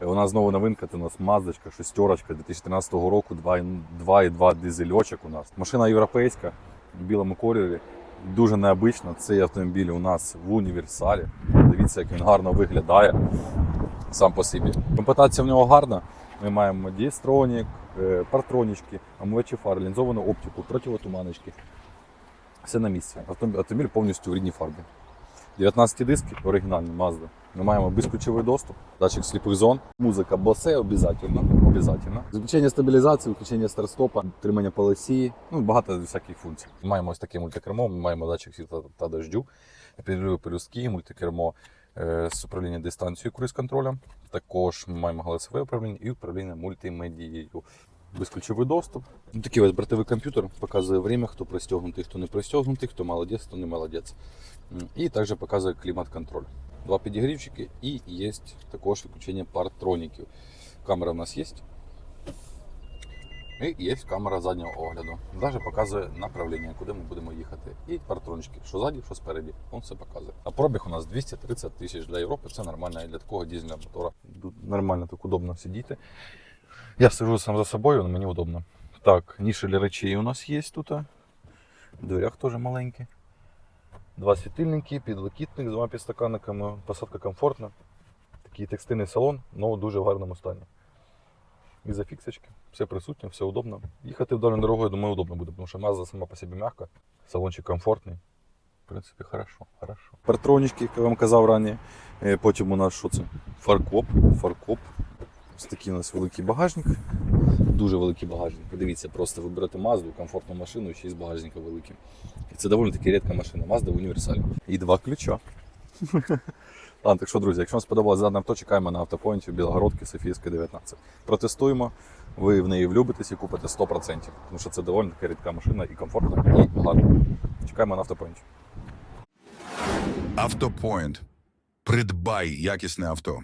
Е, У нас знову новинка, це у нас Маздочка, шестерочка 2013 року, 2,2 дизельочок у нас. Машина європейська в білому кольорі. Дуже необычно. Цей автомобіль у нас в універсалі. Дивіться, як він гарно виглядає сам по собі. Комплектація в нього гарна. Ми маємо дієстронік, е, партронічки, омивачі фар, лінзовану оптику, противотуманочки. Все на місці. Автомобіль повністю в рідній фарбі. 19 диски, оригінальні Mazda. Ми маємо безключовий доступ, датчик сліпих зон, музика Bose обов'язково, обов'язково. Включення стабілізації, включення старт-стопа, тримання полосі, ну багато всяких функцій. Маємо ось таке мультикермо, ми маємо датчик світла та дождю, підриви пелюстки, мультикермо е, з управління дистанцією круїз-контролем. Також ми маємо голосове управління і управління мультимедією. Безключовий доступ. Ну, Такий ось бортовий комп'ютер показує время, хто пристегнутий, хто не пристегнутий, хто молодець, хто не молодець. І також показує клімат-контроль. Два підігрівчики і є також відключення партроніків. Камера в нас є. І є камера заднього огляду. Навіть показує направлення, куди ми будемо їхати. І партрончики, що ззаді, що спереді. Він все показує. А пробіг у нас 230 тисяч для Європи. Це нормально і для такого дизельного мотора. Тут нормально так удобно сидіти. Я сижу сам за собою, але мені удобно. Так, ніші для речей у нас є тут. В дверях теж маленькі. Два світильники, підлокітник з двома підстаканниками, посадка комфортна. Такий текстильний салон, але дуже в гарному стані. І зафіксочки, все присутнє, все удобно. Їхати вдалою дорогою, думаю, удобно буде, тому що Mazda сама по собі м'яка, салончик комфортний. В принципі, хорошо, хорошо. Партронички, як я вам казав раніше. Потім у нас що це? Фаркоп. Фаркоп. Ось такий у нас великий багажник. Дуже великий багажник. Подивіться, просто ви берете Mazda, комфортну машину, ще й з багажника великим. І це доволі таки рідка машина. Mazda в універсалі. І два ключа. Ладно, так що, друзі, якщо вам сподобалось дане авто, чекаємо на автопоінті в Білогородки Софійська 19. Протестуємо, ви в неї влюбитесь і купите 100%, тому що це доволі така рідка машина і комфортна, і гарна. Чекаємо на автопоінті. Автопоінт. Придбай якісне авто.